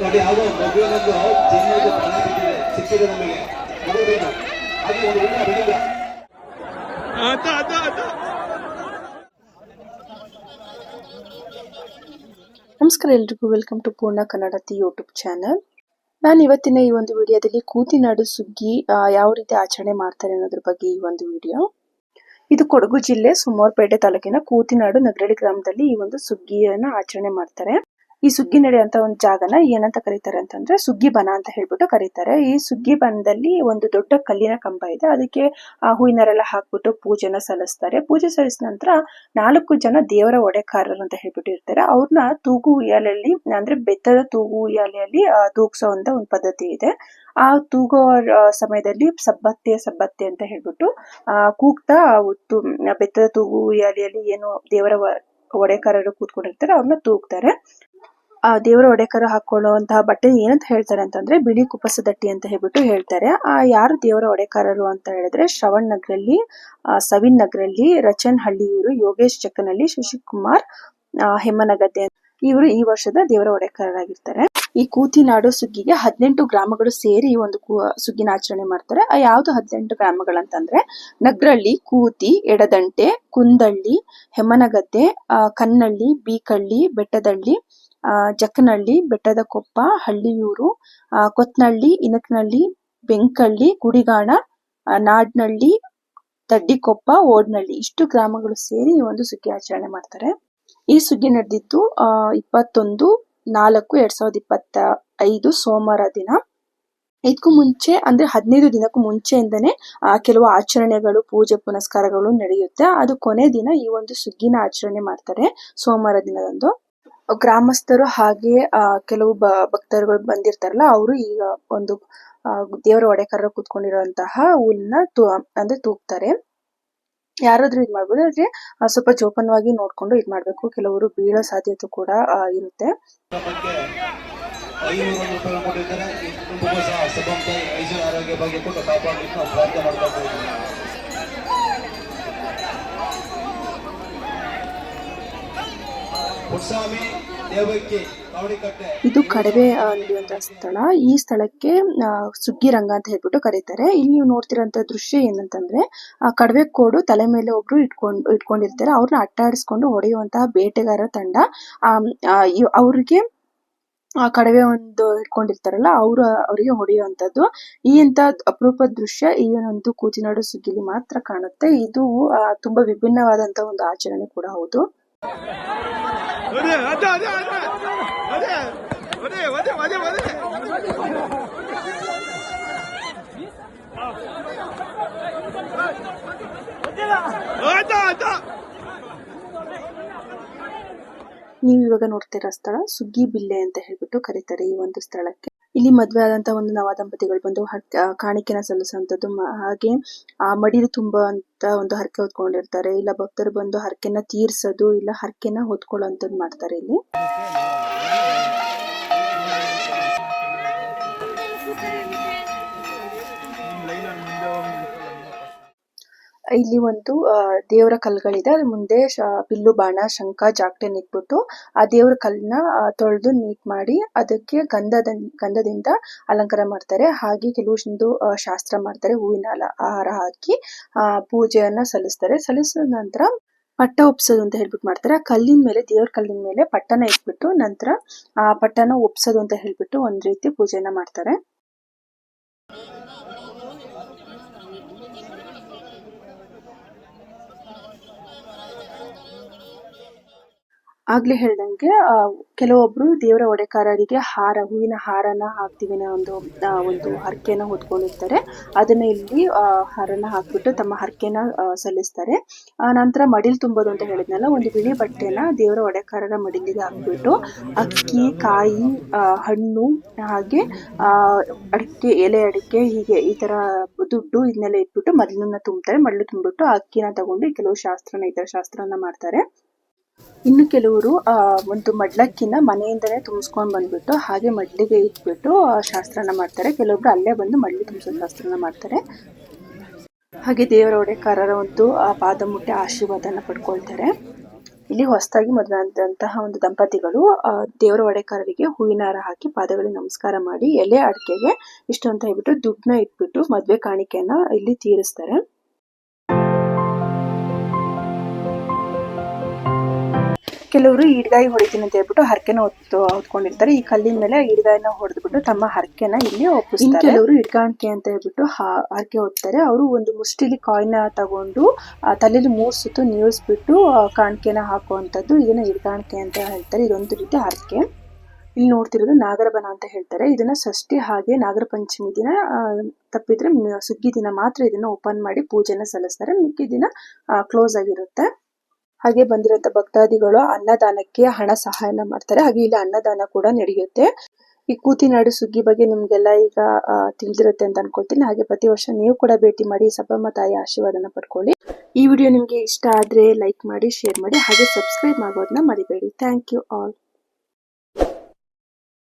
ನೋಡಿ ಯಾವುದೋ ಮಗುವಿನೊಂದು ಜನ್ಮದ ಪ್ರಾಣ ಬಿಟ್ಟಿದೆ ಸಿಕ್ಕಿದೆ ನಮಗೆ. ಮಗುವಿನ ಹಾಗೆ ಒಂದು ಒಳ್ಳೆ ಬೆಳಿಗ್ಗೆ ನಮಸ್ಕಾರ ಎಲ್ರಿಗೂ. ವೆಲ್ಕಮ್ ಟು ಪೂರ್ಣ ಕನ್ನಡತಿ ಯೂಟ್ಯೂಬ್ ಚಾನಲ್ ನಾನು ಇವತ್ತಿನ ಈ ಒಂದು ವಿಡಿಯೋದಲ್ಲಿ ಕೂತಿನಾಡು ಸುಗ್ಗಿ ಯಾವ ರೀತಿ ಆಚರಣೆ ಮಾಡ್ತಾರೆ ಅನ್ನೋದ್ರ ಬಗ್ಗೆ ಈ ಒಂದು ವಿಡಿಯೋ. ಇದು ಕೊಡಗು ಜಿಲ್ಲೆ ಸುಮಾರ್ಪೇಟೆ ತಾಲೂಕಿನ ಕೂತಿನಾಡು ನಗರಳ್ಳಿ ಗ್ರಾಮದಲ್ಲಿ ಈ ಒಂದು ಸುಗ್ಗಿಯನ್ನ ಆಚರಣೆ ಮಾಡ್ತಾರೆ. ಈ ಸುಗ್ಗಿ ನಡೆಯುವಂತ ಒಂದು ಜಾಗನ ಏನಂತ ಕರೀತಾರೆ ಅಂತಂದ್ರೆ ಸುಗ್ಗಿ ಬನ ಅಂತ ಹೇಳ್ಬಿಟ್ಟು ಕರೀತಾರೆ. ಈ ಸುಗ್ಗಿ ಬನದಲ್ಲಿ ಒಂದು ದೊಡ್ಡ ಕಲ್ಲಿನ ಕಂಬ ಇದೆ. ಅದಕ್ಕೆ ಆ ಹೂವಿನರೆಲ್ಲ ಹಾಕ್ಬಿಟ್ಟು ಪೂಜೆನ ಸಲ್ಲಿಸ್ತಾರೆ. ಪೂಜೆ ಸಲ್ಲಿಸಿದ ನಂತರ ನಾಲ್ಕು ಜನ ದೇವರ ಒಡೆಕಾರರು ಅಂತ ಹೇಳ್ಬಿಟ್ಟು ಇರ್ತಾರೆ. ಅವ್ರನ್ನ ತೂಗು ಉಯ್ಯಾಲೆಯಲ್ಲಿ ಅಂದ್ರೆ ಬೆತ್ತದ ತೂಗು ಉಯ್ಯಾಲೆಯಲ್ಲಿ ತೂಗ್ಸೋ ಅಂತ ಒಂದು ಪದ್ಧತಿ ಇದೆ. ಆ ತೂಗೋ ಸಮಯದಲ್ಲಿ ಸಬ್ಬತ್ತೆ ಸಬ್ಬತ್ತೆ ಅಂತ ಹೇಳ್ಬಿಟ್ಟು, ಆ, ಕೂಗ್ತಾ ಬೆತ್ತದ ತೂಗು ಉಯ್ಯಾಲೆಯಲ್ಲಿ ಏನು ದೇವರ ಒಡೆಕಾರರು ಕೂತ್ಕೊಂಡಿರ್ತಾರೆ ಅವ್ರನ್ನ ತೂಗ್ತಾರೆ. ಆ, ದೇವರ ಒಡೆಕರ ಹಾಕೊಳ್ಳುವಂತಹ ಬಟ್ಟೆ ಏನಂತ ಹೇಳ್ತಾರೆ ಅಂತಂದ್ರೆ ಬಿಳಿ ಕುಪ್ಪಸದಟ್ಟಿ ಅಂತ ಹೇಳ್ಬಿಟ್ಟು ಹೇಳ್ತಾರೆ. ಆ, ಯಾರು ದೇವರ ಒಡೆಕಾರರು ಅಂತ ಹೇಳಿದ್ರೆ ಶ್ರವಣ್ ನಗರಲ್ಲಿ ಸವಿನ್ ನಗರಲ್ಲಿ, ರಚನ್ ಹಳ್ಳಿಯೂರು, ಯೋಗೇಶ್ ಚಕ್ಕನಲ್ಲಿ ಶಶಿಕುಮಾರ್ ಹೆಮ್ಮನಗದ್ದೆ ಇವರು ಈ ವರ್ಷದ ದೇವರ ಒಡೆಕಾರರಾಗಿರ್ತಾರೆ. ಈ ಕೂತಿನಾಡು ಸುಗ್ಗಿಗೆ ಹದಿನೆಂಟು ಗ್ರಾಮಗಳು ಸೇರಿ ಒಂದು ಸುಗ್ಗಿನ ಆಚರಣೆ ಮಾಡ್ತಾರೆ. ಆ, ಯಾವ್ದು ಹದಿನೆಂಟು ಗ್ರಾಮಗಳಂತಂದ್ರೆ ನಗ್ರಳ್ಳಿ ಕೂತಿ, ಎಡದಂಟೆ, ಕುಂದಳ್ಳಿ ಹೆಮ್ಮನಗದ್ದೆ ಕನ್ನಳ್ಳಿ, ಬೀಕಳ್ಳಿ, ಬೆಟ್ಟದಳ್ಳಿ ಜಕ್ಕನಹಳ್ಳಿ ಬೆಟ್ಟದ ಕೊಪ್ಪ, ಹಳ್ಳಿಯೂರು ಕೊತ್ನಳ್ಳಿ ಇನಕನಹಳ್ಳಿ ಬೆಂಕಳ್ಳಿ, ಗುಡಿಗಾಣ ನಾಡ್ನಹಳ್ಳಿ ತಡ್ಡಿಕೊಪ್ಪ ಓಡ್ನಳ್ಳಿ. ಇಷ್ಟು ಗ್ರಾಮಗಳು ಸೇರಿ ಈ ಒಂದು ಸುಗ್ಗಿ ಆಚರಣೆ ಮಾಡ್ತಾರೆ. ಈ ಸುಗ್ಗಿ ನಡೆದಿದ್ದು ಇಪ್ಪತ್ತೊಂದು, ನಾಲ್ಕು, ಎರಡ್ ಸಾವಿರದ ಇಪ್ಪತ್ತ ಐದು ಸೋಮವಾರ ದಿನ. ಇದಕ್ಕೂ ಮುಂಚೆ, ಅಂದ್ರೆ ಹದಿನೈದು ದಿನಕ್ಕೂ ಮುಂಚೆಯಿಂದನೇ ಕೆಲವು ಆಚರಣೆಗಳು, ಪೂಜೆ, ಪುನಸ್ಕಾರಗಳು ನಡೆಯುತ್ತೆ. ಅದು ಕೊನೆ ದಿನ ಈ ಒಂದು ಸುಗ್ಗಿನ ಆಚರಣೆ ಮಾಡ್ತಾರೆ, ಸೋಮವಾರ ದಿನದಂದು. ಗ್ರಾಮಸ್ಥರು ಹಾಗೆ ಕೆಲವು ಬ, ಭಕ್ತರುಗಳು ಬಂದಿರ್ತಾರಲ್ಲ, ಅವರು ಈಗ ಒಂದು ದೇವರ ಒಡೆಕರ ಕೂತ್ಕೊಂಡಿರುವಂತಹ ಹುಲ್ನ ತು, ಅಂದ್ರೆ ತೂಗ್ತಾರೆ. ಯಾರಾದ್ರೂ ಇದ್ ಮಾಡ್ಬೋದು, ಆದ್ರೆ ಸ್ವಲ್ಪ ಜೋಪಾನವಾಗಿ ನೋಡ್ಕೊಂಡು ಇದ್ ಮಾಡ್ಬೇಕು. ಕೆಲವರು ಬೀಳೋ ಸಾಧ್ಯತೆ ಕೂಡ ಇರುತ್ತೆ. ಆರೋಗ್ಯ ಬಗ್ಗೆ ಕೊಟ್ಟು ಕಾಪಾಡಲಿಕ್ಕೆ ನಾವು ಪ್ರಾರ್ಥನೆ ಮಾಡ್ತಾ ಇದ್ದೀವಿ. ಇದು ಕಡವೆ ನಡೆಯುವಂತಹ ಸ್ಥಳ. ಈ ಸ್ಥಳಕ್ಕೆ ಸುಗ್ಗಿ ರಂಗ ಅಂತ ಹೇಳ್ಬಿಟ್ಟು ಕರೀತಾರೆ. ಇಲ್ಲಿ ನೀವು ನೋಡ್ತಿರೋಂತ ದೃಶ್ಯ ಏನಂತಂದ್ರೆ, ಆ ಕಡವೆ ಕೋಡು ತಲೆ ಮೇಲೆ ಒಬ್ರು ಇಟ್ಕೊಂಡು, ಇಟ್ಕೊಂಡಿರ್ತಾರೆ. ಅವ್ರನ್ನ ಅಟ್ಟಾಡಿಸ್ಕೊಂಡು ಹೊಡೆಯುವಂತಹ ಬೇಟೆಗಾರ ತಂಡ. ಅವ್ರಿಗೆ ಆ ಕಡವೆ ಒಂದು ಇಟ್ಕೊಂಡಿರ್ತಾರಲ್ಲ, ಅವ್ರು, ಅವರಿಗೆ ಹೊಡೆಯುವಂತದ್ದು ಈ ಅಂತ ಅಪರೂಪದ ದೃಶ್ಯ ಈ ಒಂದು ಕೂತಿನಾಡು ಸುಗ್ಗಿಲಿ ಮಾತ್ರ ಕಾಣುತ್ತೆ. ಇದು ತುಂಬಾ ವಿಭಿನ್ನವಾದಂತಹ ಒಂದು ಆಚರಣೆ ಕೂಡ ಹೌದು. ನೀವು ಇವಾಗ ನೋಡ್ತಿರೋ ಸ್ಥಳ ಸುಗ್ಗಿ ಬಿಲ್ಲೆ ಅಂತ ಹೇಳ್ಬಿಟ್ಟು ಕರೀತಾರೆ ಈ ಒಂದು ಸ್ಥಳಕ್ಕೆ. ಇಲ್ಲಿ ಮದುವೆ ಆದಂತಹ ಒಂದು ನವ ದಂಪತಿಗಳು ಬಂದು ಕಾಣಿಕೆನ ಸಲ್ಲಿಸುವಂತದ್ದು ಹಾಗೆ, ಆ, ಮಡಿಲು ತುಂಬುವಂತ ಒಂದು ಹರಕೆ ಹೊತ್ಕೊಂಡಿರ್ತಾರೆ. ಇಲ್ಲ, ಭಕ್ತರು ಬಂದು ಹರಕೆನ ತೀರಿಸೋದು, ಇಲ್ಲ ಹರಕೆನ ಹೊತ್ಕೊಳ್ಳೋಂಥದ್ದು ಮಾಡ್ತಾರೆ ಇಲ್ಲಿ. ಇಲ್ಲಿ ಒಂದು ದೇವರ ಕಲ್ಗಳಿದೆ ಅದ್ರ ಮುಂದೆ ಬಿಲ್ಲು ಬಾಣ, ಶಂಖ ಜಾಗಟೆನ ಇಟ್ಬಿಟ್ಟು ಆ ದೇವರ ಕಲ್ಲನ್ನ ತೊಳೆದು ನೀಟ್ ಮಾಡಿ ಅದಕ್ಕೆ ಗಂಧದ, ಗಂಧದಿಂದ ಅಲಂಕಾರ ಮಾಡ್ತಾರೆ. ಹಾಗೆ ಕೆಲವೊಂದು ಶಾಸ್ತ್ರ ಮಾಡ್ತಾರೆ. ಹೂವಿನ ಅಲ ಹಾರ ಹಾಕಿ, ಆ, ಪೂಜೆಯನ್ನ ಸಲ್ಲಿಸ್ತಾರೆ. ಸಲ್ಲಿಸಿದ ನಂತರ ಪಟ್ಟ ಒಪ್ಸೋದು ಅಂತ ಹೇಳ್ಬಿಟ್ಟು ಮಾಡ್ತಾರೆ. ಆ ಕಲ್ಲಿನ ಮೇಲೆ, ದೇವ್ರ ಕಲ್ಲಿನ ಮೇಲೆ ಪಟ್ಟನ ಇಟ್ಬಿಟ್ಟು ನಂತರ, ಆ ಪಟ್ಟನ ಒಪ್ಸೋದು ಅಂತ ಹೇಳ್ಬಿಟ್ಟು ಒಂದ್ ರೀತಿ ಪೂಜೆಯನ್ನ ಮಾಡ್ತಾರೆ. ಆಗ್ಲೇ ಹೇಳ್ದಂಗೆ ಕೆಲವೊಬ್ರು ದೇವರ ಒಡೆಕಾರರಿಗೆ ಹಾರ, ಹೂವಿನ ಹಾರನ ಹಾಕ್ತೀವಿ ಒಂದು ಒಂದು ಹರಕೆನ ಹೊತ್ಕೊಂಡಿರ್ತಾರೆ. ಅದನ್ನ ಇಲ್ಲಿ ಹಾರನ ಹಾಕ್ಬಿಟ್ಟು ತಮ್ಮ ಹರಕೆನ ಸಲ್ಲಿಸ್ತಾರೆ. ಆ, ನಂತರ ಮಡಿಲು ತುಂಬೋದು ಅಂತ ಹೇಳಿದ್ನಲ್ಲ, ಒಂದು ಬಿಳಿ ಬಟ್ಟೆನ ದೇವರ ಒಡೆಕಾರರ ಮಡಿಲಿಗೆ ಹಾಕ್ಬಿಟ್ಟು, ಅಕ್ಕಿ, ಕಾಯಿ ಹಣ್ಣು, ಹಾಗೆ ಅಡಿಕೆ, ಎಲೆ ಅಡಿಕೆ, ಹೀಗೆ ಈ ತರ ದುಡ್ಡು ಇದನ್ನೆಲ್ಲ ಇಟ್ಬಿಟ್ಟು ಮಡಿಲನ್ನ ತುಂಬ್ತಾರೆ. ಮಡಿಲು ತುಂಬಿಟ್ಟು ಅಕ್ಕಿನ ತಗೊಂಡು ಕೆಲವು ಶಾಸ್ತ್ರನ ಈ ತರ ಶಾಸ್ತ್ರನ ಮಾಡ್ತಾರೆ. ಇನ್ನು ಕೆಲವರು ಒಂದು ಮಡ್ಲಕ್ಕಿನ ಮನೆಯಿಂದನೇ ತುಂಬಿಸ್ಕೊಂಡ್ ಬಂದ್ಬಿಟ್ಟು ಹಾಗೆ ಮಡ್ಲಿಗೆ ಇಟ್ಬಿಟ್ಟು ಶಾಸ್ತ್ರನ ಮಾಡ್ತಾರೆ. ಕೆಲವೊಬ್ರು ಅಲ್ಲೇ ಬಂದು ಮಡ್ಲಿ ತುಂಬಿಸೋ ಶಾಸ್ತ್ರನ ಮಾಡ್ತಾರೆ. ಹಾಗೆ ದೇವರ ಒಡೆಕಾರರ ಒಂದು ಪಾದ ಮುಟ್ಟೆ ಆಶೀರ್ವಾದನ ಪಡ್ಕೊಳ್ತಾರೆ. ಇಲ್ಲಿ ಹೊಸದಾಗಿ ಮದುವೆ ಆದಂತಹ ಒಂದು ದಂಪತಿಗಳು ದೇವರ ಒಡೆಕಾರರಿಗೆ ಹೂವಿನ ಹಾರ ಹಾಕಿ ಪಾದಗಳಿಗೆ ನಮಸ್ಕಾರ ಮಾಡಿ ಎಲೆ ಅಡಿಕೆಗೆ ಇಷ್ಟು ಅಂತ ಹೇಳ್ಬಿಟ್ಟು ದುಡ್ಡನ್ನ ಇಟ್ಬಿಟ್ಟು ಮದುವೆ ಕಾಣಿಕೆಯನ್ನ ಇಲ್ಲಿ ತೀರಿಸ್ತಾರೆ. ಕೆಲವರು ಹಿಡ್ಗಾಯಿ ಹೊಡಿತೀನಿ ಅಂತ ಹೇಳ್ಬಿಟ್ಟು ಹರಕೆನ ಹೊತ್ತು ಹೊತ್ಕೊಂಡಿರ್ತಾರೆ. ಈ ಕಲ್ಲಿನ ಮೇಲೆ ಹಿಡ್ಗಾಯಿನ ಹೊಡೆದ್ಬಿಟ್ಟು ತಮ್ಮ ಹರಕೆನ ಇಲ್ಲಿ ಒಪ್ಪಿಸ್ತಾರೆ. ಕೆಲವರು ಹಿಡ್ಗಾಣಿಕೆ ಅಂತ ಹೇಳ್ಬಿಟ್ಟು ಹರಕೆ ಹೊತ್ತಾರೆ. ಅವರು ಒಂದು ಮುಷ್ಟಿಲಿ ಕಾಯಿನ ತಗೊಂಡು ತಲೆಯಲ್ಲಿ ಮೂರ್ ಸುತ್ತು ನೀವಿಸ್ಬಿಟ್ಟು ಕಾಣಿಕೆನ ಹಾಕುವಂತದ್ದು ಇದನ್ನ ಹಿಡ್ಗಾಣಿಕೆ ಅಂತ ಹೇಳ್ತಾರೆ. ಇದೊಂದು ರೀತಿ ಹರಕೆ. ಇಲ್ಲಿ ನೋಡ್ತಿರೋದು ನಾಗರಬನ ಅಂತ ಹೇಳ್ತಾರೆ. ಇದನ್ನ ಷಷ್ಠಿ ಹಾಗೆ ನಾಗರ ಪಂಚಮಿ ದಿನ ತಪ್ಪಿದ್ರೆ ಸುಗ್ಗಿ ದಿನ ಮಾತ್ರ ಇದನ್ನ ಓಪನ್ ಮಾಡಿ ಪೂಜೆನ ಸಲ್ಲಿಸ್ತಾರೆ. ಮಿಕ್ಕಿ ದಿನ ಕ್ಲೋಸ್ ಆಗಿರುತ್ತೆ. ಹಾಗೆ ಬಂದಿರುವಂತ ಭಕ್ತಾದಿಗಳು ಅನ್ನದಾನಕ್ಕೆ ಹಣ ಸಹಾಯನ ಮಾಡ್ತಾರೆ. ಹಾಗೆ ಇಲ್ಲಿ ಅನ್ನದಾನ ಕೂಡ ನಡೆಯುತ್ತೆ. ಈ ಕೂತಿನಾಡು ಸುಗ್ಗಿ ಬಗ್ಗೆ ನಿಮ್ಗೆಲ್ಲ ಈಗ ತಿಳಿದಿರುತ್ತೆ ಅಂತ ಅನ್ಕೊಳ್ತೀನಿ. ಹಾಗೆ ಪ್ರತಿ ವರ್ಷ ನೀವು ಕೂಡ ಭೇಟಿ ಮಾಡಿ ಸಬ್ಬಮ್ಮ ತಾಯಿ ಆಶೀರ್ವಾದನ ಪಡ್ಕೊಳ್ಳಿ. ಈ ವಿಡಿಯೋ ನಿಮ್ಗೆ ಇಷ್ಟ ಆದ್ರೆ ಲೈಕ್ ಮಾಡಿ ಶೇರ್ ಮಾಡಿ, ಹಾಗೆ ಸಬ್ಸ್ಕ್ರೈಬ್ ಮಾಡೋದನ್ನ ಮರಿಬೇಡಿ. Thank you all